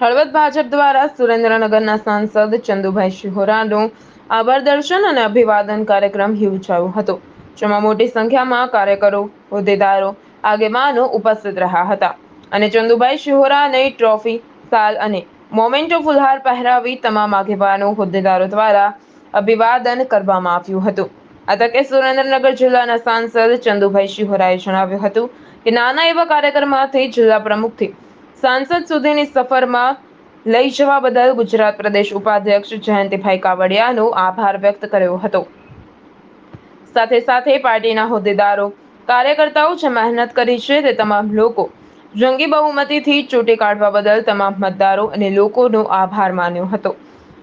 હળવદ ભાજપ દ્વારા સુરેન્દ્રનગરના સાંસદ ચંદુભાઈ શિહોરાનું આભાર દર્શન અને અભિવાદન કાર્યક્રમ યોજાયો હતો. જેમાં મોટી સંખ્યામાં કાર્યકરો, હોદ્દેદારો, આગેવાનો ઉપસ્થિત રહ્યા હતા અને ચંદુભાઈ શિહોરાને ટ્રોફી, સાલ અને મોમેન્ટો ફુલહાર પહેરાવી તમામ આગેવાનો, હોદ્દેદારો દ્વારા અભિવાદન કરવામાં આવ્યું હતું. આ તકે સુરેન્દ્રનગર જિલ્લાના સાંસદ ચંદુભાઈ શિહોરાએ જણાવ્યું હતું કે નાના એવા કાર્યક્રમમાંથી જિલ્લા પ્રમુખથી સાંસદ સુધીની સફરમાં લઈ જવા બદલ ગુજરાત પ્રદેશ ઉપાધ્યક્ષ જયંતિભાઈ કાવડિયાનો આભાર વ્યક્ત કર્યો હતો. સાથે સાથે પાર્ટીના હોદ્દેદારો, કાર્યકર્તાઓ જે મહેનત કરી છે તે તમામ લોકો જંગી બહુમતીથી ચૂંટી કાઢવા બદલ તમામ મતદારો અને લોકોનો આભાર માન્યો હતો.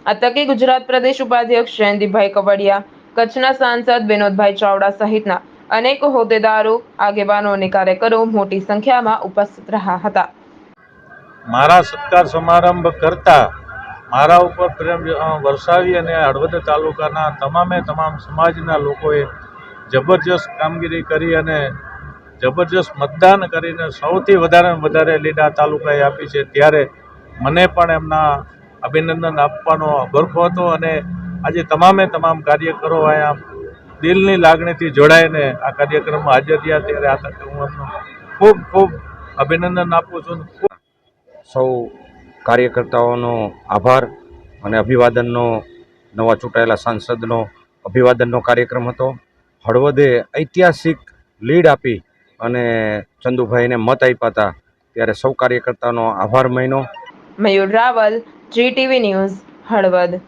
આ તકે ગુજરાત પ્રદેશ ઉપાધ્યક્ષ જયંતિભાઈ કવડિયા, કચ્છના સાંસદ વિનોદભાઈ ચાવડા સહિતના અનેક હોદ્દેદારો, આગેવાનો અને કાર્યકરો મોટી સંખ્યામાં ઉપસ્થિત રહ્યા હતા. મારા સત્કાર સમારંભ કરતા મારા ઉપર પ્રેમ વરસાવી અને હળવદ તાલુકાના તમામે તમામ સમાજના લોકોએ જબરજસ્ત કામગીરી કરી અને જબરજસ્ત મતદાન કરીને સૌથી વધારે વધારે લીડા તાલુકાએ આપી છે. ત્યારે મને પણ એમના અભિનંદન આપવાનો ભરખો હતો અને આજે તમામે તમામ કાર્યકરો અહીંયા દિલની લાગણીથી જોડાઈને આ કાર્યક્રમમાં હાજર રહ્યા. ત્યારે આ તકે હું એમનું ખૂબ ખૂબ અભિનંદન આપું છું. સૌ કાર્યકર્તાઓનો આભાર અને અભિવાદનનો નવા ચૂંટાયેલા સાંસદનો અભિવાદનનો કાર્યક્રમ હતો. હળવદે ઐતિહાસિક લીડ આપી અને ચંદુભાઈને મત આપ્યા હતા. ત્યારે સૌ કાર્યકર્તાનો આભાર માન્યો. Mayur Raval GTV news Halvad.